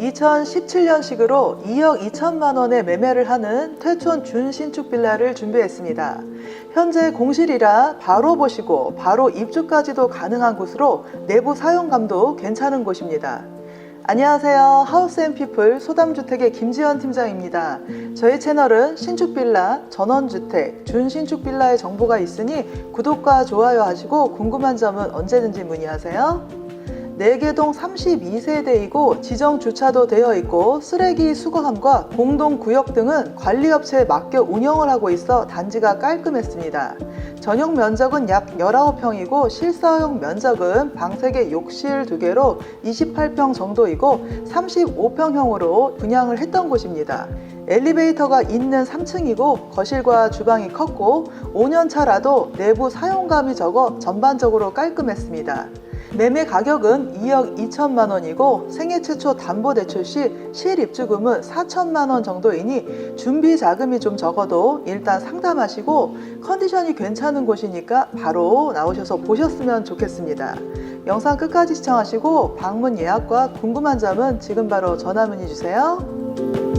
2017년식으로 2억 2천만 원에 매매를 하는 퇴촌 준신축 빌라를 준비했습니다. 현재 공실이라 바로 보시고 바로 입주까지도 가능한 곳으로 내부 사용감도 괜찮은 곳입니다. 안녕하세요. 하우스앤피플 소담주택의 김지연 팀장입니다. 저희 채널은 신축빌라, 전원주택, 준신축빌라의 정보가 있으니 구독과 좋아요 하시고 궁금한 점은 언제든지 문의하세요. 4개동 32세대이고 지정 주차도 되어 있고 쓰레기 수거함과 공동 구역 등은 관리업체에 맡겨 운영을 하고 있어 단지가 깔끔했습니다. 전용 면적은 약 19평이고 실사용 면적은 방 3개, 욕실 2개로 28평 정도이고 35평형으로 분양을 했던 곳입니다. 엘리베이터가 있는 3층이고 거실과 주방이 컸고 5년 차라도 내부 사용감이 적어 전반적으로 깔끔했습니다. 매매 가격은 2억 2천만 원이고 생애 최초 담보 대출 시 실입주금은 4천만 원 정도이니 준비 자금이 좀 적어도 일단 상담하시고 컨디션이 괜찮은 곳이니까 바로 나오셔서 보셨으면 좋겠습니다. 영상 끝까지 시청하시고 방문 예약과 궁금한 점은 지금 바로 전화 문의 주세요.